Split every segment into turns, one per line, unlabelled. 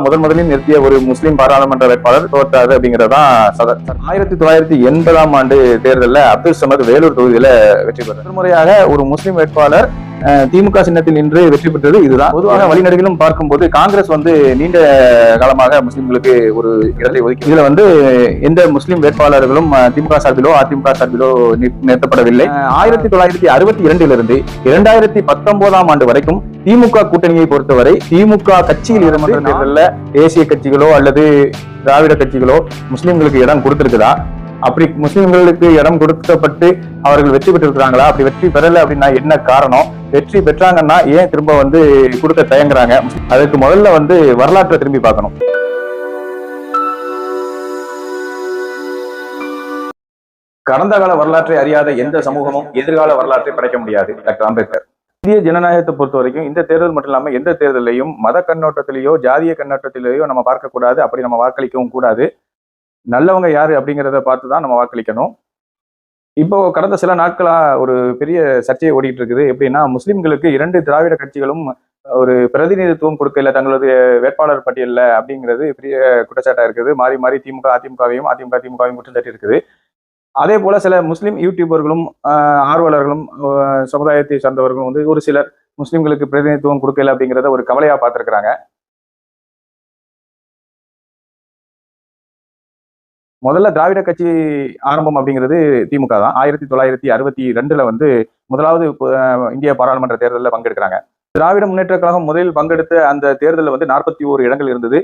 முதன் முதலில் நிறுத்திய ஒரு முஸ்லிம் பாராளுமன்ற வேட்பாளர் தோற்றாரு அப்படிங்கறதான் ஆயிரத்தி தொள்ளாயிரத்தி எண்பதாம் ஆண்டு தேர்தலில் அப்துல் சமத் வேலூர் தொகுதியில வெற்றி பெற்றார். முறையாக ஒரு முஸ்லிம் வேட்பாளர் திமுக சின்னத்தில் நின்று வெற்றி பெற்றது இதுதான். பொதுவாக வழிநடுகிலும் பார்க்கும்போது காங்கிரஸ் வந்து நீண்ட காலமாக முஸ்லிம்களுக்கு ஒரு இடத்தை ஒதுக்கி இதுல வந்து எந்த முஸ்லிம் வேட்பாளர்களும் திமுக சார்பிலோ அதிமுக சார்பிலோ நிறுத்தப்படவில்லை. ஆயிரத்தி தொள்ளாயிரத்தி அறுபத்தி இரண்டிலிருந்து இரண்டாயிரத்தி பத்தொன்பதாம் ஆண்டு வரைக்கும் திமுக கூட்டணியை பொறுத்தவரை திமுக கட்சியில் இருந்த தேர்தலில் தேசிய கட்சிகளோ அல்லது திராவிட கட்சிகளோ முஸ்லிம்களுக்கு இடம் கொடுத்திருக்குதா? அப்படி முஸ்லிம்களுக்கு இடம் கொடுக்கப்பட்டு அவர்கள் வெற்றி பெற்றிருக்கிறாங்களா? அப்படி வெற்றி பெறல அப்படின்னா என்ன காரணம்? வெற்றி பெற்றாங்கன்னா ஏன் திரும்ப வந்து கொடுக்க தயங்குறாங்க? அதுக்கு முதல்ல வந்து வரலாற்றை திரும்பி பார்க்கணும். கடந்த கால வரலாற்றை அறியாத எந்த சமூகமும் எதிர்கால வரலாற்றை படைக்க முடியாது டாக்டர் அம்பேத்கர். இந்திய ஜனநாயகத்தை பொறுத்த வரைக்கும் இந்த தேர்தல் மட்டும் இல்லாம எந்த தேர்தலையும் மத கண்ணோட்டத்திலேயோ ஜாதிய கண்ணோட்டத்திலேயோ நம்ம பார்க்க கூடாது அப்படி நம்ம வாக்களிக்கவும் கூடாது. நல்லவங்க யார் அப்படிங்கிறத பார்த்து தான் நம்ம வாக்களிக்கணும். இப்போ கடந்த சில நாட்களாக ஒரு பெரிய சர்ச்சையை ஓடிட்டு இருக்குது எப்படின்னா முஸ்லிம்களுக்கு இரண்டு திராவிட கட்சிகளும் ஒரு பிரதிநிதித்துவம் கொடுக்கல தங்களது வேட்பாளர் பட்டியலில் அப்படிங்கிறது பெரிய குற்றச்சாட்டாக இருக்குது. மாறி மாறி திமுக அதிமுகவையும் அதிமுக திமுகவையும் குற்றம் சாட்டி இருக்குது அதே போல சில முஸ்லீம் யூடியூபர்களும் ஆர்வலர்களும் சமுதாயத்தை சார்ந்தவர்களும் வந்து ஒரு சிலர் முஸ்லிம்களுக்கு பிரதிநிதித்துவம் கொடுக்கல அப்படிங்கிறத ஒரு கவலையாக பார்த்துருக்குறாங்க. முதல்ல திராவிட கட்சி ஆரம்பம் அப்படிங்கிறது திமுக தான். ஆயிரத்தி தொள்ளாயிரத்தி அறுபத்தி ரெண்டுல வந்து முதலாவது இந்திய பாராளுமன்ற தேர்தலில் பங்கெடுக்கிறாங்க. திராவிட முன்னேற்ற கழகம் முதலில் பங்கெடுத்த அந்த தேர்தலில் வந்து நாற்பத்தி ஓரு இடங்கள் இருந்தது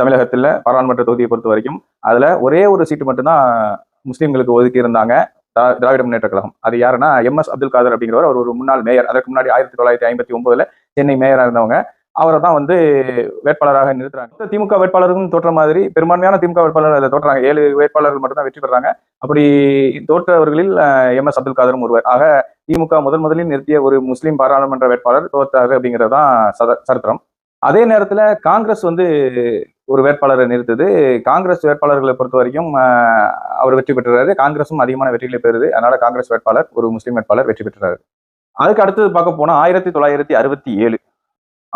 தமிழகத்தில் பாராளுமன்ற தொகுதியை பொறுத்த வரைக்கும். அதில் ஒரே ஒரு சீட்டு மட்டும்தான் முஸ்லீம்களுக்கு ஒதுக்கி இருந்தாங்க திராவிட முன்னேற்ற கழகம். அது யாருன்னா எம் எஸ் அப்துல் காதர் அப்படிங்கிறவர். அவர் ஒரு முன்னாள் மேயர். அதற்கு முன்னாடி ஆயிரத்தி தொள்ளாயிரத்தி ஐம்பத்தி ஒன்பதுல சென்னை மேயராக இருந்தவங்க. அவரை தான் வந்து வேட்பாளராக நிறுத்துறாங்க. திமுக வேட்பாளருக்கும் தோற்ற மாதிரி பெரும்பான்மையான திமுக வேட்பாளர்கள் அதில் தோற்றாங்க. ஏழு வேட்பாளர்கள் மட்டும்தான் வெற்றி பெறாங்க. அப்படி தோற்றவர்களில் எம். எஸ். அப்துல் காதரும் ஒருவர். ஆக திமுக முதன் முதலில் நிறுத்திய ஒரு முஸ்லீம் பாராளுமன்ற வேட்பாளர் தோற்றாரு அப்படிங்கிறது தான் சத- சரித்திரம். அதே நேரத்தில் காங்கிரஸ் வந்து ஒரு வேட்பாளரை நிறுத்துது. காங்கிரஸ் வேட்பாளர்களை பொறுத்த வரைக்கும் அவர் வெற்றி பெற்றுறாரு. காங்கிரஸும் அதிகமான வெற்றிகளை பெறுது. அதனால காங்கிரஸ் வேட்பாளர் ஒரு முஸ்லீம் வேட்பாளர் வெற்றி பெற்றுறாரு. அதுக்கு அடுத்தது பார்க்க போனால் ஆயிரத்தி தொள்ளாயிரத்தி அறுபத்தி ஏழு.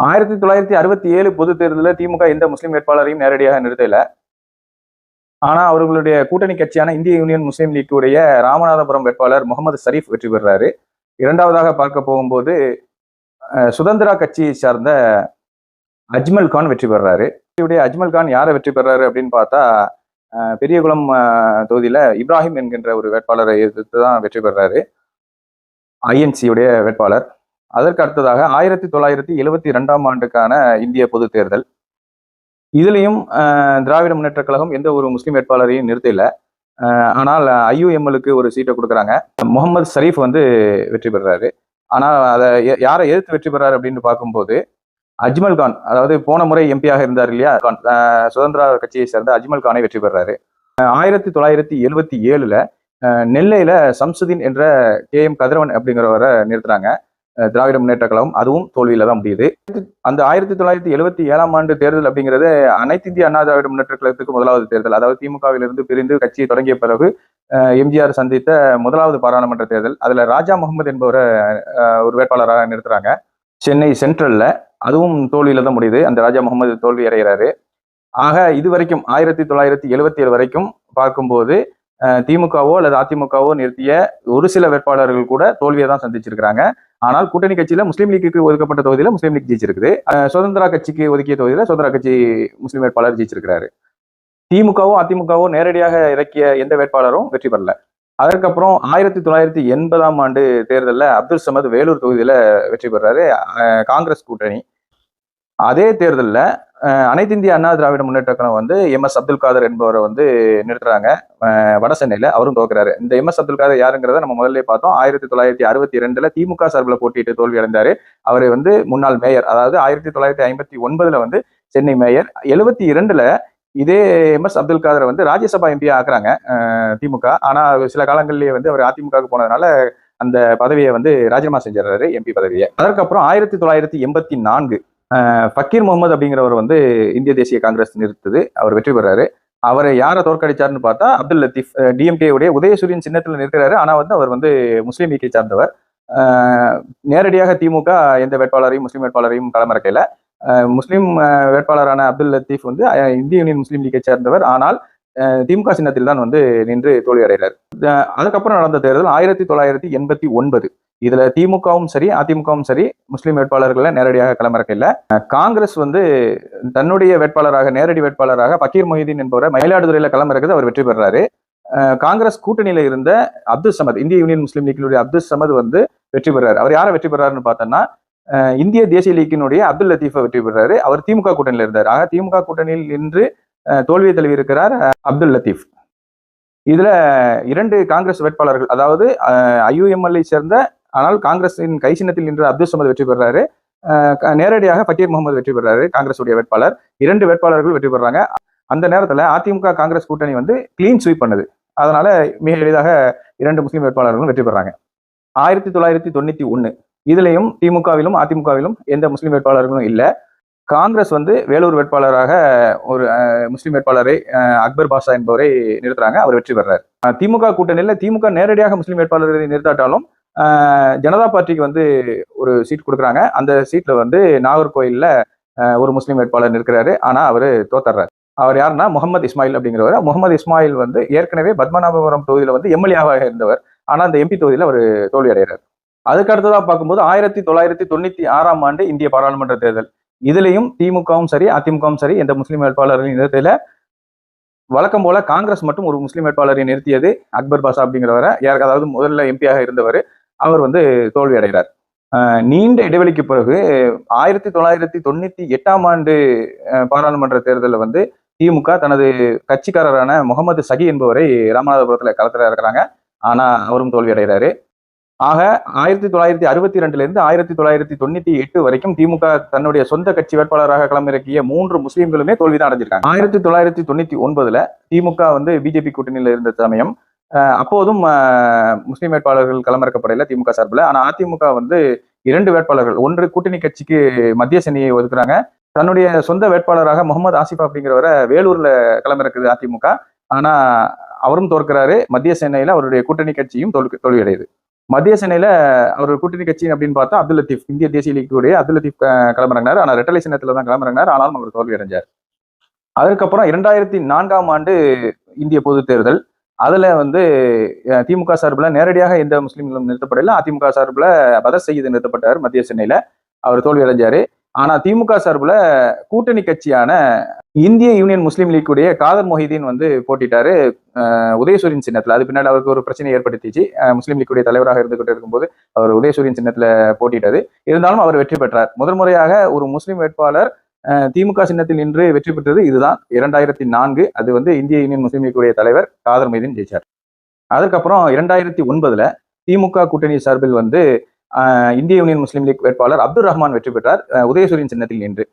ஆயிரத்தி தொள்ளாயிரத்தி அறுபத்தி ஏழு பொது தேர்தலில் திமுக எந்த முஸ்லீம் வேட்பாளரையும் நேரடியாக நிறுத்தல ஆனா அவர்களுடைய கூட்டணி கட்சியான இந்திய யூனியன் முஸ்லீம் லீக்குடைய ராமநாதபுரம் வேட்பாளர் முகமது சரீஃப் வெற்றி பெறுறாரு. இரண்டாவதாக பார்க்க போகும்போது சுதந்திரா கட்சியை சார்ந்த அஜ்மல் கான் வெற்றி பெறுறாரு. இவருடைய அஜ்மல் கான் யாரை வெற்றி பெறாரு அப்படின்னு பார்த்தா பெரியகுளம் தொகுதியில் தொகுதியில இப்ராஹிம் என்கின்ற ஒரு வேட்பாளரை எதிர்த்து தான் வெற்றி பெறாரு ஐஎன்சியுடைய வேட்பாளர். அதற்கு அடுத்ததாக ஆயிரத்தி தொள்ளாயிரத்தி எழுவத்தி ரெண்டாம் ஆண்டுக்கான இந்திய பொது தேர்தல். இதுலயும் திராவிட முன்னேற்ற கழகம் எந்த ஒரு முஸ்லீம் வேட்பாளரையும் நிறுத்தல. ஆனால் ஐயுஎம்எல்லுக்கு ஒரு சீட்டை கொடுக்குறாங்க. முகமது ஷரீஃப் வந்து வெற்றி பெறாரு. ஆனால் அதை யாரை எதிர்த்து வெற்றி பெறாரு அப்படின்னு பார்க்கும்போது அஜ்மல் கான் அதாவது போன முறை எம்பியாக இருந்தார் இல்லையா கான், கட்சியை சேர்ந்த அஜ்மல் கானை வெற்றி பெறாரு. ஆயிரத்தி தொள்ளாயிரத்தி எழுவத்தி ஏழுல நெல்லையில சம்சுதீன் என்ற கே எம் கதிரவன் அப்படிங்கிறவரை நிறுத்துறாங்க. திராவிட முன்னேற்ற கழகம் அதுவும் தோல்வியில தான் முடியுது. அந்த ஆயிரத்தி தொள்ளாயிரத்தி எழுபத்தி ஏழாம் ஆண்டு தேர்தல் அப்படிங்கிறது அனைத்து இந்திய அண்ணா திராவிட முன்னேற்ற கழகத்துக்கு முதலாவது தேர்தல். அதாவது திமுகவிலிருந்து பிரிந்து கட்சியை தொடங்கிய பிறகு எம்ஜிஆர் சந்தித்த முதலாவது பாராளுமன்ற தேர்தல். அதுல ராஜா முகமது என்பவரை ஒரு வேட்பாளராக நிறுத்துறாங்க. சென்னை சென்ட்ரல்ல அதுவும் தோல்வியில தான் முடியுது. அந்த ராஜா முகமது தோல்வி அடைகிறாரு. ஆக இது வரைக்கும் ஆயிரத்தி தொள்ளாயிரத்தி எழுபத்தி ஏழு வரைக்கும் பார்க்கும்போது திமுகவோ அல்லது அதிமுகவோ நிறுத்திய ஒரு சில வேட்பாளர்கள் கூட தோல்வியை தான் சந்திச்சிருக்கிறாங்க. ஆனால் கூட்டணி கட்சியில முஸ்லீம் லீக்கு ஒதுக்கப்பட்ட தொகுதியில முஸ்லீம் லீக் ஜெயிச்சிருக்குது. சுதந்திர சுதந்திரா கட்சிக்கு ஒதுக்கிய தொகுதியில சுதந்திரா கட்சி முஸ்லீம் வேட்பாளர் ஜெயிச்சிருக்கிறாரு. திமுகவோ அதிமுகவோ நேரடியாக இறக்கிய எந்த வேட்பாளரும் வெற்றி பெறல. அதற்கப்புறம் ஆயிரத்தி தொள்ளாயிரத்தி எண்பதாம் ஆண்டு தேர்தலில் அப்துல் சமத் வேலூர் தொகுதியில வெற்றி பெறாரு காங்கிரஸ் கூட்டணி. அதே தேர்தலில் அனைத்து இந்திய அண்ணா திராவிட முன்னேற்ற கழகம் வந்து எம் எஸ் அப்துல் காதர் என்பவரை வந்து நிறுத்துறாங்க. வட சென்னையில அவரும் தோக்குறாரு இந்த எம் எஸ் அப்துல் காதர் யாருங்கிறத நம்ம முதல்ல பார்த்தோம். ஆயிரத்தி தொள்ளாயிரத்தி அறுபத்தி ரெண்டுல திமுக சார்பில் போட்டியிட்டு தோல்வி அடைந்தாரு அவர் வந்து முன்னாள் மேயர். அதாவது ஆயிரத்தி தொள்ளாயிரத்தி ஐம்பத்தி ஒன்பதுல வந்து சென்னை மேயர். எழுபத்தி இரண்டுல இதே எம் எஸ் அப்துல் காதரை வந்து ராஜ்யசபா எம்பியா ஆக்குறாங்க திமுக. ஆனா சில காலங்களிலேயே வந்து அவர் அதிமுகவுக்கு போனதுனால அந்த பதவியை வந்து ராஜினாமா செஞ்சிடறாரு எம்பி பதவியை. அதற்கப்புறம் ஆயிரத்தி தொள்ளாயிரத்தி எண்பத்தி நான்கு ஃபக்கீர் முகமது அப்படிங்கிறவர் வந்து இந்திய தேசிய காங்கிரஸ் நிறுத்துது. அவர் வெற்றி பெறாரு. அவரை யாரை தோற்கடிச்சாருன்னு பார்த்தா அப்துல் லத்தீப் டிஎம்கே உடைய உதயசூரியன் சின்னத்தில் நிற்கிறாரு. ஆனால் வந்து அவர் வந்து முஸ்லீம் லீக்கை சார்ந்தவர். நேரடியாக திமுக எந்த வேட்பாளரையும் முஸ்லீம் வேட்பாளரையும் களமிறக்கையில் முஸ்லீம் வேட்பாளரான அப்துல் லத்தீப் வந்து இந்திய யூனியன் முஸ்லீம் லீக்கை சேர்ந்தவர். ஆனால் திமுக சின்னத்தில் தான் வந்து நின்று தோல்வி அடைகிறார் அதுக்கப்புறம் நடந்த தேர்தல் ஆயிரத்தி தொள்ளாயிரத்தி எண்பத்தி ஒன்பது. இதுல திமுகவும் சரி அதிமுகவும் சரி முஸ்லீம் வேட்பாளர்களை நேரடியாக களமிறக்க இல்லை காங்கிரஸ் வந்து தன்னுடைய வேட்பாளராக நேரடி வேட்பாளராக பக்கீர் மொஹிதீன் என்பவரை மயிலாடுதுறையில களமிறக்கிறது அவர் வெற்றி பெறாரு. காங்கிரஸ் கூட்டணியில இருந்த அப்துல் சமத் இந்திய யூனியன் முஸ்லீம் லீக்கினுடைய அப்துல் சமத் வந்து வெற்றி பெறாரு. அவர் யாரை வெற்றி பெறாருன்னு பார்த்தோம்னா இந்திய தேசிய லீக்கினுடைய அப்துல் லத்தீஃபை வெற்றி பெறாரு. அவர் திமுக கூட்டணியில் இருந்தார். ஆக திமுக கூட்டணியில் நின்று தோல்வியை தழுவி இருக்கிறார் அப்துல் லத்தீப் இதுல இரண்டு காங்கிரஸ் வேட்பாளர்கள் அதாவது ஐயுஎம்எல்ஐ சேர்ந்த ஆனால் காங்கிரஸின் கை சின்னத்தில் நின்ற அப்துல் சமத் வெற்றி பெறாரு. க- நேரடியாக ஃபக்கீர் முகமது வெற்றி பெறாரு காங்கிரஸுடைய வேட்பாளர். இரண்டு வேட்பாளர்கள் வெற்றி பெறாங்க. அந்த நேரத்தில் அதிமுக காங்கிரஸ் கூட்டணி வந்து கிளீன் ஸ்வீப் பண்ணுது. அதனால மிக எளிதாக இரண்டு முஸ்லீம் வேட்பாளர்களும் வெற்றி பெறாங்க. ஆயிரத்தி தொள்ளாயிரத்தி தொண்ணூத்தி ஒன்று இதுலயும் திமுகவிலும் அதிமுகவிலும் எந்த முஸ்லீம் வேட்பாளர்களும் இல்லை. காங்கிரஸ் வந்து வேலூர் வேட்பாளராக ஒரு முஸ்லீம் வேட்பாளரை அக்பர் பாஷா என்பவரை நிறுத்துறாங்க. அவர் வெற்றி பெறார். திமுக கூட்டணியில் திமுக நேரடியாக முஸ்லீம் வேட்பாளரை நிறுத்தாட்டாலும் ஜனதா பார்ட்டிக்கு வந்து ஒரு சீட் கொடுக்குறாங்க. அந்த சீட்ல வந்து நாகர்கோயில்ல ஒரு முஸ்லீம் வேட்பாளர் நிற்கிறாரு. ஆனா அவர் தோத்துறாரு அவர் யாருன்னா முகமது இஸ்மாயில் அப்படிங்கிறவர். முகமது இஸ்மாயில் வந்து ஏற்கனவே பத்மநாபபுரம் தொகுதியில் வந்து எம்எல்ஏவாக இருந்தவர். ஆனால் அந்த எம்பி தொகுதியில் அவர் தோல்வி அடைகிறார் அதுக்கு அடுத்ததா பார்க்கும்போது ஆயிரத்தி தொள்ளாயிரத்தி தொண்ணூத்தி ஆறாம் ஆண்டு இந்திய பாராளுமன்ற தேர்தல். இதுலயும் திமுகவும் சரி அதிமுகவும் சரி எந்த முஸ்லீம் வேட்பாளரையும் நிறுத்தல வழக்கம் போல காங்கிரஸ் மட்டும் ஒரு முஸ்லீம் வேட்பாளரை நிறுத்தியது அக்பர் பாஷா அப்படிங்கிறவரை. யாருக்கு அதாவது முதல்ல எம்பியாக இருந்தவர். அவர் வந்து தோல்வி அடைகிறார் நீண்ட இடைவெளிக்கு பிறகு ஆயிரத்தி தொள்ளாயிரத்தி தொண்ணூத்தி எட்டாம் ஆண்டு அஹ், பாராளுமன்ற தேர்தலில் வந்து திமுக தனது கட்சிக்காரரான முகமது சகி என்பவரை ராமநாதபுரத்துல களத்துல இருக்கிறாங்க ஆனா அவரும் தோல்வி அடைகிறாரு ஆக ஆயிரத்தி தொள்ளாயிரத்தி அறுபத்தி ரெண்டுல இருந்து ஆயிரத்தி தொள்ளாயிரத்தி தொண்ணூத்தி எட்டு வரைக்கும் திமுக தன்னுடைய சொந்த கட்சி வேட்பாளராக களமிறக்கிய மூன்று முஸ்லீம்களுமே தோல்விதான் அடைஞ்சிருக்காங்க. ஆயிரத்தி தொள்ளாயிரத்தி தொண்ணூத்தி ஒன்பதுல திமுக வந்து பிஜேபி கூட்டணியில இருந்த சமயம் அப்போதும் முஸ்லீம் வேட்பாளர்கள் களமிறக்கப்படையில திமுக சார்பில். ஆனால் அதிமுக வந்து இரண்டு வேட்பாளர்கள் ஒன்று கூட்டணி கட்சிக்கு மத்திய சென்னையை ஒதுக்குறாங்க. தன்னுடைய சொந்த வேட்பாளராக முகமது ஆசிஃப் அப்படிங்கிறவரை வேலூர்ல களமிறக்குது அதிமுக. ஆனா அவரும் தோற்கிறாரு. மத்திய சென்னையில அவருடைய கூட்டணி கட்சியும் தோல்வி தோல்வியடையுது. மத்திய சென்னையில அவர் கூட்டணி கட்சி அப்படின்னு பார்த்தா அப்துல் லத்தீப் இந்திய தேசிய லீக்குடைய அப்துல் லத்தீப் அஹ், களமிறங்கினார். ஆனா ரெட்டலை சின்னத்துல தான் களமிறங்கினார். ஆனாலும் அவர் தோல்வி அடைஞ்சார் அதுக்கப்புறம் இரண்டாயிரத்தி நான்காம் ஆண்டு இந்திய பொது தேர்தல். அதில் வந்து திமுக சார்பில் நேரடியாக எந்த முஸ்லீம்களும் நிறுத்தப்படல. அதிமுக சார்பில் பதர் செய்து நிறுத்தப்பட்டார் மத்திய சென்னையில். அவர் தோல்வி அடைஞ்சார். ஆனால் திமுக சார்பில் கூட்டணி கட்சியான இந்திய யூனியன் முஸ்லீம் லீக்குடைய காதர் மொஹிதீன் வந்து போட்டிட்டாரு. உதயசூரியன் சின்னத்தில். அது பின்னாடி அவருக்கு ஒரு பிரச்சனை ஏற்படுத்திச்சு. முஸ்லீம் லீக்குடைய தலைவராக இருந்துகிட்டு இருக்கும்போது அவர் உதயசூரியன் சின்னத்தில் போட்டிட்டாரு. இருந்தாலும் அவர் வெற்றி பெற்றார். முதல் முறையாக ஒரு முஸ்லீம் வேட்பாளர் திமுக சின்னத்தில் நின்று வெற்றி பெற்றது இதுதான். இரண்டாயிரத்தி நான்கு அது வந்து இந்திய யூனியன் முஸ்லீம் லீக்குடைய தலைவர் காதர் மைதீன் ஜெயிச்சார். அதுக்கப்புறம் இரண்டாயிரத்தி ஒன்பதுல திமுக கூட்டணி சார்பில் வந்து இந்திய யூனியன் முஸ்லீம் லீக் வேட்பாளர் அப்துல் ரஹ்மான் வெற்றி பெற்றார். உதயசூரியன் சின்னத்தில் நின்று.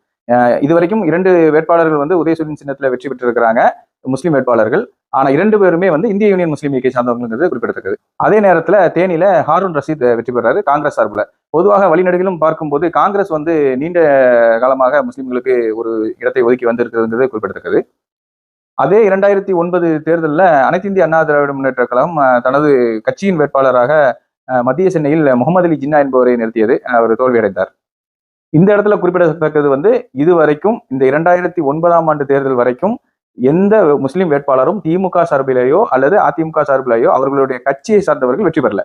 இதுவரைக்கும் இரண்டு வேட்பாளர்கள் வந்து உதயசூரியன் சின்னத்தில் வெற்றி பெற்றிருக்கிறாங்க முஸ்லீம் வேட்பாளர்கள். ஆனால் இரண்டு பேருமே வந்து இந்திய யூனியன் முஸ்லீம் லீக்கை சார்ந்தவங்கிறது குறிப்பிடத்தக்கது. அதே நேரத்தில் தேனியில ஹாரூன் ரஷீத் வெற்றி பெறாரு. காங்கிரஸ் சார்பில் பொதுவாக வழிநடுகளும் பார்க்கும்போது காங்கிரஸ் வந்து நீண்ட காலமாக முஸ்லிம்களுக்கு ஒரு இடத்தை ஒதுக்கி வந்திருக்கிறதுங்கிறது குறிப்பிடத்தக்கது. அதே இரண்டாயிரத்தி ஒன்பது தேர்தலில் அனைத்து இந்திய அண்ணா திராவிட முன்னேற்ற கழகம் தனது கட்சியின் வேட்பாளராக அஹ், மத்திய சென்னையில் முகமது அலி ஜின்னா என்பவரை நிறுத்தியது. அவர் தோல்வியடைந்தார். இந்த இடத்துல குறிப்பிடத்தக்கது வந்து இதுவரைக்கும் இந்த இரண்டாயிரத்தி ஒன்பதாம் ஆண்டு தேர்தல் வரைக்கும் எந்த முஸ்லிம் வேட்பாளரும் திமுக சார்பிலேயோ அல்லது அதிமுக சார்பிலேயோ அவர்களுடைய கட்சியை சார்ந்தவர்கள் வெற்றி பெறல.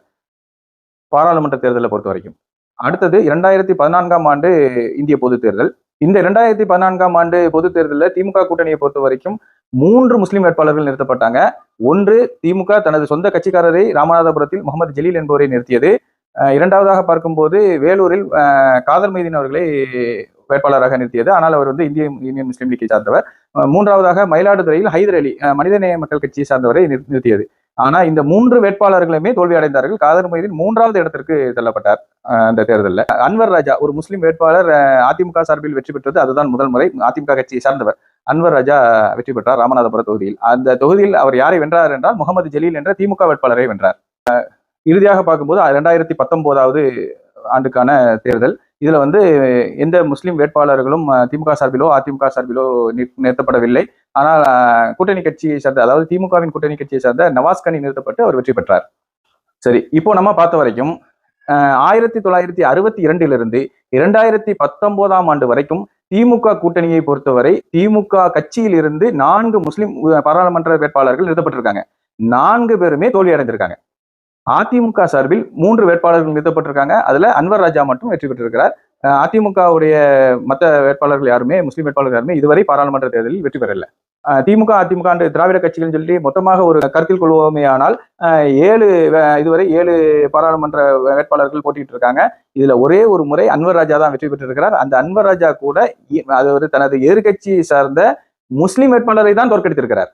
பாராளுமன்ற தேர்தலை பொறுத்த வரைக்கும் அடுத்தது இரண்டாயிரத்தி பதினான்காம் ஆண்டு இந்திய பொது தேர்தல். இந்த இரண்டாயிரத்தி பதினான்காம் ஆண்டு பொது தேர்தலில் திமுக கூட்டணியை பொறுத்த வரைக்கும் மூன்று முஸ்லீம் வேட்பாளர்கள் நிறுத்தப்பட்டாங்க. ஒன்று திமுக தனது சொந்த கட்சிக்காரரை ராமநாதபுரத்தில் முகமது ஜலீல் என்பவரை நிறுத்தியது. இரண்டாவதாக பார்க்கும்போது வேலூரில் காதல் காதர் மைதீன் அவர்களை வேட்பாளராக நிறுத்தியது. ஆனால் அவர் வந்து இந்திய யூனியன் முஸ்லீம் லீக்கை சார்ந்தவர். மூன்றாவதாக மயிலாடுதுறையில் ஹைதர் அலி மனிதநேய மக்கள் கட்சியை சார்ந்தவரை நிறு- நிறுத்தியது. ஆனா இந்த மூன்று வேட்பாளர்களுமே தோல்வி அடைந்தார்கள். காதர் மொய்தீன் மூன்றாவது இடத்திற்கு தள்ளப்பட்டார் அந்த தேர்தலில். அன்வர் ராஜா ஒரு முஸ்லீம் வேட்பாளர் அதிமுக சார்பில் வெற்றி பெற்றது அதுதான் முதல் முறை. அதிமுக கட்சியை சார்ந்தவர் அன்வர் ராஜா வெற்றி பெற்றார் ராமநாதபுரம் தொகுதியில். அந்த தொகுதியில் அவர் யாரை வென்றார் என்றால் முகமது ஜலீல் என்ற திமுக வேட்பாளரை வென்றார். அஹ், இறுதியாக பார்க்கும்போது ரெண்டாயிரத்தி பத்தொன்பதாவது ஆண்டுக்கான தேர்தல். இதில் வந்து எந்த முஸ்லீம் வேட்பாளர்களும் திமுக சார்பிலோ அதிமுக சார்பிலோ நிறுத்தப்படவில்லை. ஆனால் கூட்டணி கட்சியை சார்ந்த அதாவது திமுகவின் கூட்டணி கட்சியை சார்ந்த நவாஸ்கனி நிறுத்தப்பட்டு அவர் வெற்றி பெற்றார். சரி இப்போ நம்ம பார்த்த வரைக்கும் ஆயிரத்தி தொள்ளாயிரத்தி அறுபத்தி இரண்டிலிருந்து இரண்டாயிரத்தி பத்தொன்பதாம் ஆண்டு வரைக்கும் திமுக கூட்டணியை பொறுத்தவரை திமுக கட்சியில் இருந்து நான்கு முஸ்லிம் பாராளுமன்ற வேட்பாளர்கள் நிறுத்தப்பட்டிருக்காங்க. நான்கு பேருமே தோல்வி அடைந்திருக்காங்க அதிமுக சார்பில் மூன்று வேட்பாளர்கள் நிறுத்தப்பட்டிருக்காங்க. அதுல அன்வர் ராஜா மட்டும் வெற்றி பெற்றிருக்கிறார். அதிமுகவுடைய மற்ற வேட்பாளர்கள் யாருமே முஸ்லீம் வேட்பாளர்கள் யாருமே இதுவரை பாராளுமன்ற தேர்தலில் வெற்றி பெறல. திமுக அதிமுக திராவிட கட்சிகள் சொல்லி மொத்தமாக ஒரு கருத்தில் கொள்வோமே ஆனால் ஏழு வே- இதுவரை ஏழு பாராளுமன்ற வேட்பாளர்கள் போட்டிட்டு இருக்காங்க இதுல ஒரே ஒரு முறை அன்வர் ராஜா தான் வெற்றி பெற்றிருக்கிறார். அந்த அன்வர் ராஜா கூட இ- அது ஒரு தனது எதிர்கட்சி சார்ந்த முஸ்லீம் வேட்பாளரை தான் தோற்கடித்திருக்கிறார்.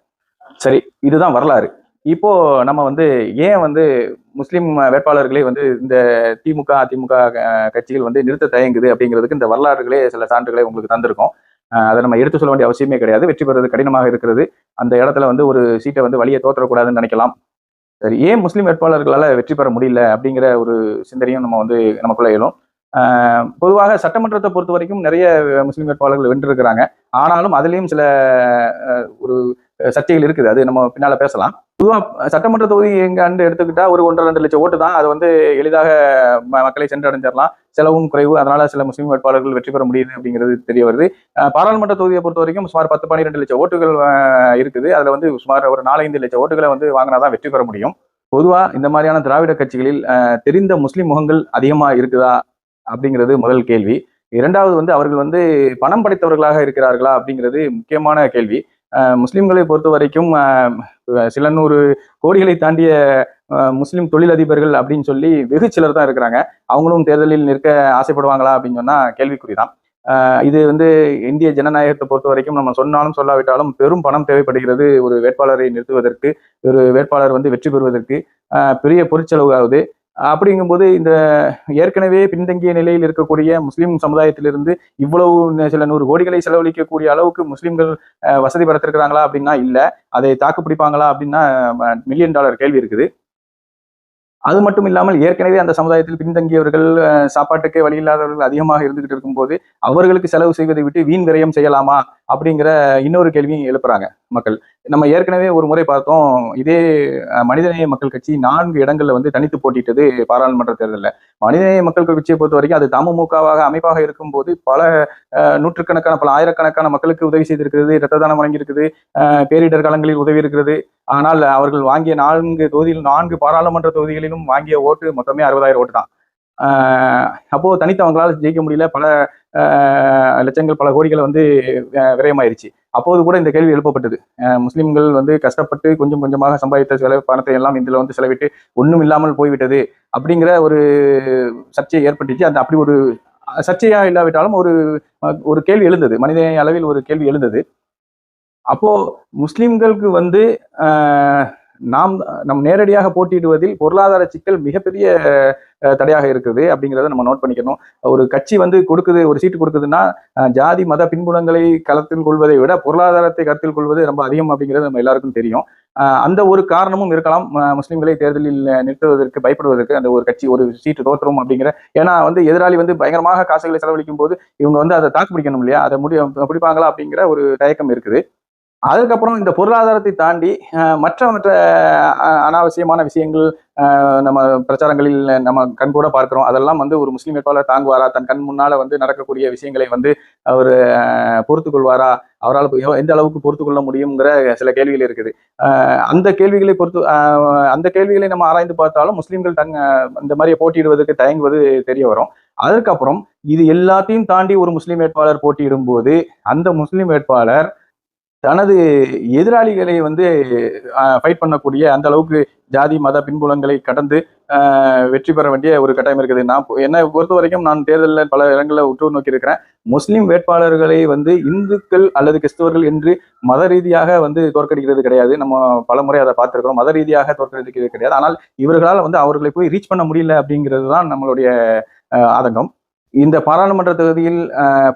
சரி இதுதான் வரலாறு. இப்போ நம்ம வந்து ஏன் வந்து முஸ்லீம் வேட்பாளர்களை வந்து இந்த திமுக அதிமுக கட்சிகள் வந்து நிறுத்த தயங்குது அப்படிங்கிறதுக்கு இந்த வரலாறுகளே சில சான்றுகளை உங்களுக்கு தந்திருக்கோம். அதை நம்ம எடுத்து சொல்ல வேண்டிய அவசியமே கிடையாது. வெற்றி பெறுவது கடினமாக இருக்கிறது. அந்த இடத்துல வந்து ஒரு சீட்டை வந்து வழியை தோற்றக்கூடாதுன்னு நினைக்கலாம். சரி ஏன் முஸ்லீம் வேட்பாளர்களால் வெற்றி பெற முடியல அப்படிங்கிற ஒரு சிந்தனையும் நம்ம வந்து நமக்குள்ள எழும். பொதுவாக சட்டமன்றத்தை பொறுத்த வரைக்கும் நிறைய முஸ்லீம் வேட்பாளர்கள் வென்றிருக்கிறாங்க. ஆனாலும் அதுலேயும் சில ஒரு சர்ச்சைகள் இருக்குது. அது நம்ம பின்னால பேசலாம். பொதுவாக சட்டமன்ற தொகுதி எங்க அண்டு எடுத்துக்கிட்டா ஒரு ஒன்றரை ரெண்டு லட்சம் ஓட்டு தான். அது வந்து எளிதாக ம- மக்களை சென்றடைஞ்சிடலாம். செலவும் குறைவு. அதனால சில முஸ்லீம் வேட்பாளர்கள் வெற்றி பெற முடியுது அப்படிங்கிறது தெரிய வருது. பாராளுமன்ற தொகுதியை பொறுத்த வரைக்கும் சுமார் பத்து பன்னிரெண்டு லட்சம் ஓட்டுகள் இருக்குது. அதுல வந்து சுமார் ஒரு நாலஞ்சு லட்சம் ஓட்டுகளை வந்து வாங்கினாதான் வெற்றி பெற முடியும். பொதுவா இந்த மாதிரியான திராவிட கட்சிகளில் தெரிந்த முஸ்லீம் முகங்கள் அதிகமா இருக்குதா அப்படிங்கிறது முதல் கேள்வி. இரண்டாவது வந்து அவர்கள் வந்து பணம் படைத்தவர்களாக இருக்கிறார்களா அப்படிங்கிறது முக்கியமான கேள்வி. முஸ்லிம்களை பொறுத்த வரைக்கும் சில நூறு கோடிகளை தாண்டிய முஸ்லீம் முஸ்லிம் தொழிலதிபர்கள் அப்படின்னு சொல்லி வெகு சிலர் தான் இருக்கிறாங்க. அவங்களும் தேர்தலில் நிற்க ஆசைப்படுவாங்களா அப்படின்னு சொன்னால் கேள்விக்குறிதான். இது வந்து இந்திய ஜனநாயகத்தை பொறுத்த வரைக்கும் நம்ம சொன்னாலும் சொல்லாவிட்டாலும் பெரும் பணம் தேவைப்படுகிறது ஒரு வேட்பாளரை நிறுத்துவதற்கு ஒரு வேட்பாளர் வந்து வெற்றி பெறுவதற்கு. பெரிய பொருட்செலவு ஆகுது. அப்படிங்கும்போது இந்த ஏற்கனவே பின்தங்கிய நிலையில் இருக்கக்கூடிய முஸ்லிம் சமுதாயத்திலிருந்து இவ்வளவு சில நூறு கோடிகளை செலவழிக்கக்கூடிய அளவுக்கு முஸ்லிம்கள் வசதி படுத்திருக்கிறாங்களா அப்படின்னா இல்ல. அதை தாக்கு பிடிப்பாங்களா அப்படின்னா மில்லியன் டாலர் கேள்வி இருக்குது. அது மட்டும் இல்லாமல் ஏற்கனவே அந்த சமுதாயத்தில் பின்தங்கியவர்கள் சாப்பாட்டுக்கே வழி இல்லாதவர்கள் அதிகமாக இருந்துகிட்டு இருக்கும்போது அவர்களுக்கு செலவு செய்வதை விட்டு வீண் விரயம் செய்யலாமா? அப்படிங்கிற இன்னொரு கேள்வியும் எழுப்புறாங்க மக்கள். நம்ம ஏற்கனவே ஒரு முறை பார்த்தோம் இதே மனிதநேய மக்கள் கட்சி நான்கு இடங்கள்ல வந்து தனித்து போட்டிட்டது பாராளுமன்ற தேர்தலில். மனிதநேய மக்கள் கட்சியை பொறுத்த வரைக்கும் அது தமுமுகவாக அமைப்பாக இருக்கும்போது பல நூற்றுக்கணக்கான பல ஆயிரக்கணக்கான மக்களுக்கு உதவி செய்திருக்கிறது இரத்த தானம் வழங்கியிருக்குது பேரிடர் காலங்களில் உதவி இருக்கிறது ஆனால் அவர்கள் வாங்கிய நான்கு தொகுதியில் நான்கு பாராளுமன்ற தொகுதிகளிலும் வாங்கிய ஓட்டு மொத்தமே அறுபதாயிரம் ஓட்டு தான். அப்போது அப்போ தனித்து அவங்களால் ஜெயிக்க முடியல. பல லட்சங்கள் பல கோடிகளை வந்து விரயமாயிருச்சு. அப்போது கூட இந்த கேள்வி எழுப்பப்பட்டது. முஸ்லீம்கள் முஸ்லிம்கள் வந்து கஷ்டப்பட்டு கொஞ்சம் கொஞ்சமாக சம்பாதித்த செலவு பணத்தை எல்லாம் இதில் வந்து செலவிட்டு ஒன்றும் இல்லாமல் போய்விட்டது அப்படிங்கிற ஒரு சர்ச்சை ஏற்பட்டுச்சு. அந்த அப்படி ஒரு சர்ச்சையா இல்லாவிட்டாலும் ஒரு ஒரு கேள்வி எழுந்தது. மனித அளவில் ஒரு கேள்வி எழுந்தது. அப்போ முஸ்லிம்களுக்கு வந்து நாம் நம் நேரடியாக போட்டியிடுவதில் பொருளாதார சிக்கல் மிகப்பெரிய தடையாக இருக்குது அப்படிங்கிறத நம்ம நோட் பண்ணிக்கணும். ஒரு கட்சி வந்து கொடுக்குது ஒரு சீட்டு கொடுக்குதுன்னா ஜாதி மத பின்புலங்களை களத்தில் கொள்வதை விட பொருளாதாரத்தை கருத்தில் கொள்வது ரொம்ப அதிகம் அப்படிங்கிறது நம்ம எல்லாருக்கும் தெரியும். அந்த ஒரு காரணமும் இருக்கலாம். முஸ்லீம்களை தேர்தலில் நிறுத்துவதற்கு பயப்படுவதற்கு அந்த ஒரு கட்சி ஒரு சீட்டு தோற்றுறோம் அப்படிங்கிற ஏன்னா வந்து எதிராளி வந்து பயங்கரமாக காசுகளை செலவழிக்கும் போது இவங்க வந்து அதை தாக்கு பிடிக்கணும் இல்லையா? அதை முடி பிடிப்பாங்களா அப்படிங்கிற ஒரு தயக்கம் இருக்குது. அதுக்கப்புறம் இந்த பொருளாதாரத்தை தாண்டி மற்ற மற்ற அனாவசியமான விஷயங்கள் நம்ம பிரச்சாரங்களில் நம்ம கண்கூட பார்க்கிறோம். அதெல்லாம் வந்து ஒரு முஸ்லீம் வேட்பாளர் தாங்குவாரா? தன் கண் முன்னால் வந்து நடக்கக்கூடிய விஷயங்களை வந்து அவர் பொறுத்து கொள்வாரா? அவரால் எந்த அளவுக்கு பொறுத்து கொள்ள முடியுங்கிற சில கேள்விகள் இருக்குது. அந்த கேள்விகளை பொறுத்து அந்த கேள்விகளை நம்ம ஆராய்ந்து பார்த்தாலும் முஸ்லீம்கள் தங்க இந்த மாதிரி போட்டியிடுவதற்கு தயங்குவது தெரிய வரும். அதுக்கப்புறம் இது எல்லாத்தையும் தாண்டி ஒரு முஸ்லீம் வேட்பாளர் போட்டியிடும் போது அந்த முஸ்லீம் வேட்பாளர் தனது எதிராளிகளை வந்து ஃபைட் பண்ணக்கூடிய அந்த அளவுக்கு ஜாதி மத பின்புலங்களை கடந்து வெற்றி பெற வேண்டிய ஒரு கட்டாயம் இருக்குது. நான் என்னை பொறுத்த வரைக்கும் நான் தேர்தலில் பல இடங்களில் உற்று நோக்கி இருக்கிறேன் முஸ்லீம் வேட்பாளர்களை வந்து இந்துக்கள் அல்லது கிறிஸ்தவர்கள் என்று மத ரீதியாக வந்து தோற்கடிக்கிறது கிடையாது. நம்ம பல முறை அதை பார்த்துருக்கிறோம். மத ரீதியாக தோற்கடிக்கிறது கிடையாது. ஆனால் இவர்களால் வந்து அவர்களை போய் ரீச் பண்ண முடியல அப்படிங்கிறது தான் நம்மளுடைய ஆதங்கம். இந்த பாராளுமன்ற தொகுதியில்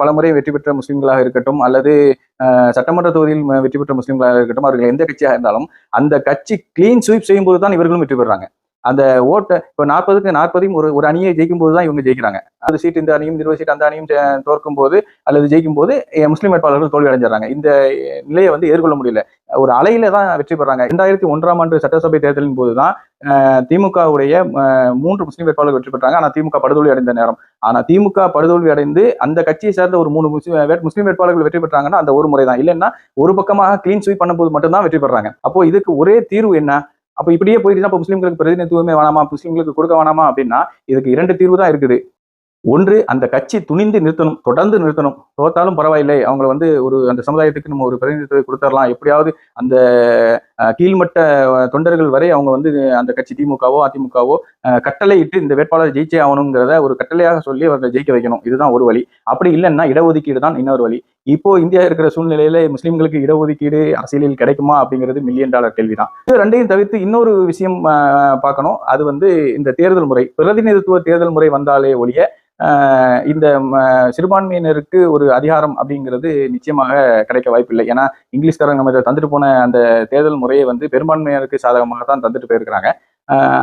பலமுறை வெற்றி பெற்ற முஸ்லிம்களாக இருக்கட்டும் அல்லது ஆஹ், சட்டமன்ற தொகுதியில் வெற்றி பெற்ற முஸ்லிம்களாக இருக்கட்டும் அவர்கள் எந்த கட்சியாக இருந்தாலும் அந்த கட்சி கிளீன் ஸ்வீப் செய்யும்போது தான் இவர்களும் வெற்றி பெறாங்க அந்த ஓட்டை இப்போ நாற்பதுக்கு நாற்பதையும் ஒரு ஒரு அணியை ஜெயிக்கும் போது தான் இவங்க ஜெயிக்கிறாங்க. அது சீட் இந்த அணியும் இருபது சீட் அந்த அணியும் தோற்கும் போது அல்லது ஜெயிக்கும் போது முஸ்லீம் வேட்பாளர்கள் தோல்வி அடைஞ்சிடறாங்க. இந்த நிலையை வந்து எதிர்கொள்ள முடியல. ஒரு அலையில தான் வெற்றி பெறாங்க. ரெண்டாயிரத்தி ஒன்றாம் ஆண்டு சட்டசபை தேர்தலின் போது தான் திமுகவுடைய மூன்று முஸ்லீம் வேட்பாளர்கள் வெற்றி பெற்றாங்க. ஆனால் திமுக படுதோல்வி அடைந்த நேரம். ஆனால் திமுக படுதோல்வி அடைந்து அந்த கட்சியை சேர்ந்த ஒரு மூணு முஸ்லீம் முஸ்லீம் வேட்பாளர்கள் வெற்றி பெற்றாங்கன்னா அந்த ஒரு முறை தான். இல்லைன்னா ஒரு பக்கமாக கிளீன் ஸ்வீப் பண்ணும்போது மட்டும்தான் வெற்றி பெறாங்க. அப்போ இதுக்கு ஒரே தீர்வு என்ன? அப்போ இப்படியே போயிட்டு அப்போ முஸ்லீம்களுக்கு பிரதிநிதித்துவமே வேணாமா? முஸ்லீம்களுக்கு கொடுக்க வேணாமா? அப்படின்னா இதுக்கு இரண்டு தீர்வு தான் இருக்குது. ஒன்று அந்த கட்சி துணிந்து நிறுத்தணும் தொடர்ந்து நிறுத்தணும். தோத்தாலும் பரவாயில்லை. அவங்கள வந்து ஒரு அந்த சமுதாயத்துக்கு நம்ம ஒரு பிரதிநிதித்துவத்தை கொடுத்துடலாம். எப்படியாவது அந்த கீழ்மட்ட தொண்டர்கள் வரை அவங்க வந்து அந்த கட்சி திமுகவோ அதிமுகவோ கட்டளை இட்டு இந்த வேட்பாளர் ஜெயிச்சே ஆகணுங்கிறத ஒரு கட்டளையாக சொல்லி அவர்களை ஜெயிக்க வைக்கணும். இதுதான் ஒரு வழி. அப்படி இல்லைன்னா இடஒதுக்கீடு தான் இன்னொரு வழி. இப்போ இந்தியா இருக்கிற சூழ்நிலையில முஸ்லீம்களுக்கு இடஒதுக்கீடு அரசியலில் கிடைக்குமா அப்படிங்கிறது மில்லியன் டாலர் கேள்விதான். இது ரெண்டையும் தவிர்த்து இன்னொரு விஷயம் பார்க்கணும். அது வந்து இந்த தேர்தல் முறை பிரதிநிதித்துவ தேர்தல் முறை வந்தாலே ஒழிய இந்த சிறுபான்மையினருக்கு ஒரு அதிகாரம் அப்படிங்கிறது நிச்சயமாக கிடைக்க வாய்ப்பில்லை. ஏன்னா இங்கிலீஷ்காரங்க நம்ம தந்துட்டு போன அந்த தேர்தல் முறையை வந்து பெரும்பான்மையினருக்கு சாதகமாக தான் தந்துட்டு போயிருக்கிறாங்க.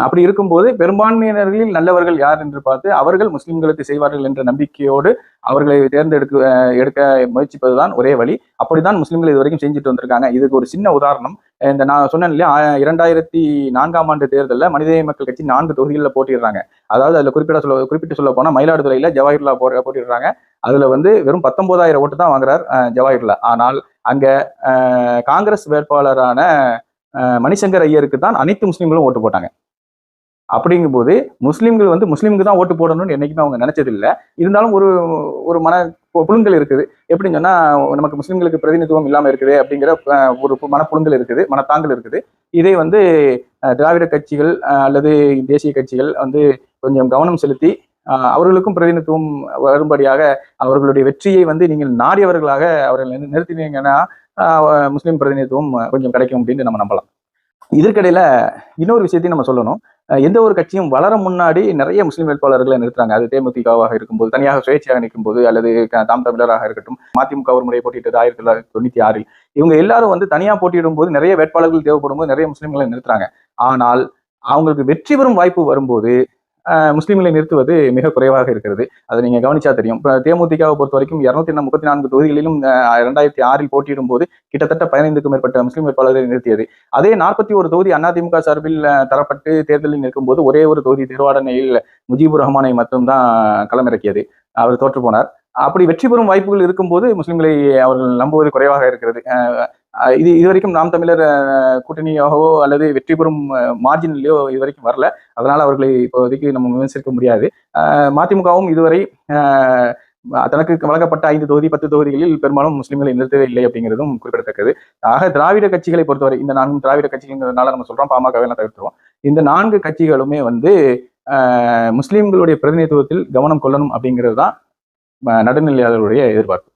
அப்படி இருக்கும்போது பெரும்பான்மையினர்களில் நல்லவர்கள் யார் என்று பார்த்து அவர்கள் முஸ்லிம்களுக்கு செய்வார்கள் என்ற நம்பிக்கையோடு அவர்களை தேர்ந்தெடுக்க எடுக்க முயற்சிப்பதுதான் ஒரே வழி. அப்படிதான் முஸ்லிம்கள் இது வரைக்கும் செஞ்சுட்டு வந்திருக்காங்க. இதுக்கு ஒரு சின்ன உதாரணம். இந்த நான் சொன்னேன் இல்லையா இரண்டாயிரத்தி நான்காம் ஆண்டு தேர்தலில் மனித மக்கள் கட்சி நான்கு தொகுதிகளில் போட்டிடுறாங்க அதாவது அதில் குறிப்பிட சொல்ல குறிப்பிட்டு சொல்ல போனால் மயிலாடுதுறையில் ஜவாஹர்லா போ போட்டிடுறாங்க அதுல வந்து வெறும் பத்தொன்பதாயிரம் ஓட்டு தான் வாங்குறார் அஹ், ஆனால் அங்க காங்கிரஸ் வேட்பாளரான மணிசங்கர் ஐயருக்கு தான் அனைத்து முஸ்லீம்களும் ஓட்டு போட்டாங்க. அப்படிங்கும்போது முஸ்லீம்கள் வந்து முஸ்லீம்க்கு தான் ஓட்டு போடணும்னு என்னைக்குமே அவங்க நினைச்சது இல்லை இருந்தாலும் ஒரு ஒரு மன புழுங்கல் இருக்குது. எப்படின்னு சொன்னா நமக்கு முஸ்லீம்களுக்கு பிரதிநிதித்துவம் இல்லாமல் இருக்குது அப்படிங்கிற ஒரு மனப்புழுங்கல் இருக்குது மனத்தாங்கல் இருக்குது. இதே வந்து திராவிட கட்சிகள் அஹ், அல்லது தேசிய கட்சிகள் வந்து கொஞ்சம் கவனம் செலுத்தி அஹ், அவர்களுக்கும் பிரதிநிதித்துவம் வரும்படியாக அவர்களுடைய வெற்றியை வந்து நீங்கள் நாடியவர்களாக அவர்கள் நிறுத்தினீங்கன்னா முஸ்லீம் பிரதிநிதித்துவம் கொஞ்சம் கிடைக்கும் அப்படின்னு நம்ம நம்பலாம். இதற்கிடையில இன்னொரு விஷயத்தையும் நம்ம சொல்லணும். எந்த ஒரு கட்சியும் வளர முன்னாடி நிறைய முஸ்லீம் வேட்பாளர்களை நிறுத்துறாங்க. அது தேமுதிகவாக இருக்கும்போது தனியாக சுயேட்சையாக நிற்கும்போது அல்லது க- தாம் தமிழராக இருக்கட்டும் மதிமுக ஒரு முறை போட்டியிட்டது ஆயிரத்தி தொள்ளாயிரத்தி தொண்ணூத்தி ஆறில். இவங்க எல்லாரும் வந்து தனியா போட்டியிடும் போது நிறைய வேட்பாளர்கள் தேவைப்படும் போது நிறைய முஸ்லீம்களை நிறுத்துறாங்க. ஆனால் அவங்களுக்கு வெற்றி பெறும் வாய்ப்பு வரும்போது முஸ்லீம்களை நிறுத்துவது மிக குறைவாக இருக்கிறது. அதை நீங்க கவனிச்சா தெரியும். இப்போ தேமுதிகாவை பொறுத்த வரைக்கும் இருநூத்தி முப்பத்தி நான்கு தொகுதிகளிலும் இரண்டாயிரத்தி ரெண்டாயிரத்தி ஆறில் போட்டியிடும் போது கிட்டத்தட்ட பதினைந்துக்கும் மேற்பட்ட முஸ்லீம் வேட்பாளர்களை நிறுத்தியது. அதே நாற்பத்தி ஒரு தொகுதி அதிமுக சார்பில் தரப்பட்டு தேர்தலில் நிற்கும்போது ஒரே ஒரு தொகுதி திருவாடனையில் முஜீபுர் ரஹ்மானை மட்டும்தான் களமிறக்கியது. அவர் தோற்று போனார். அப்படி வெற்றி பெறும் வாய்ப்புகள் இருக்கும்போது முஸ்லிம்களை அவர்கள் நம்புவது குறைவாக இருக்கிறது. இது இதுவரைக்கும் நாம் தமிழர் கூட்டணியாகவோ அல்லது வெற்றி பெறும் மார்ஜின்லயோ இதுவரைக்கும் வரல. அதனால அவர்களை இப்போதைக்கு நம்ம விமர்சிக்க முடியாது. மதிமுகவும் இதுவரை தனக்கு வழங்கப்பட்ட ஐந்து தொகுதி பத்து தொகுதிகளில் பெரும்பாலும் முஸ்லிம்களை நிறுத்தவே இல்லை அப்படிங்கிறதும் குறிப்பிடத்தக்கது. ஆக திராவிட கட்சிகளை பொறுத்தவரை இந்த நான்கு திராவிட கட்சிகள்ங்கிறதுனால நம்ம சொல்றோம் பாமகவை எல்லாம் தவிர்த்துருவோம். இந்த நான்கு கட்சிகளுமே வந்து முஸ்லீம்களுடைய முஸ்லிம்களுடைய பிரதிநிதித்துவத்தில் கவனம் கொள்ளணும் அப்படிங்கிறது தான் நடுநிலையாளர்களுடைய எதிர்பார்ப்பு.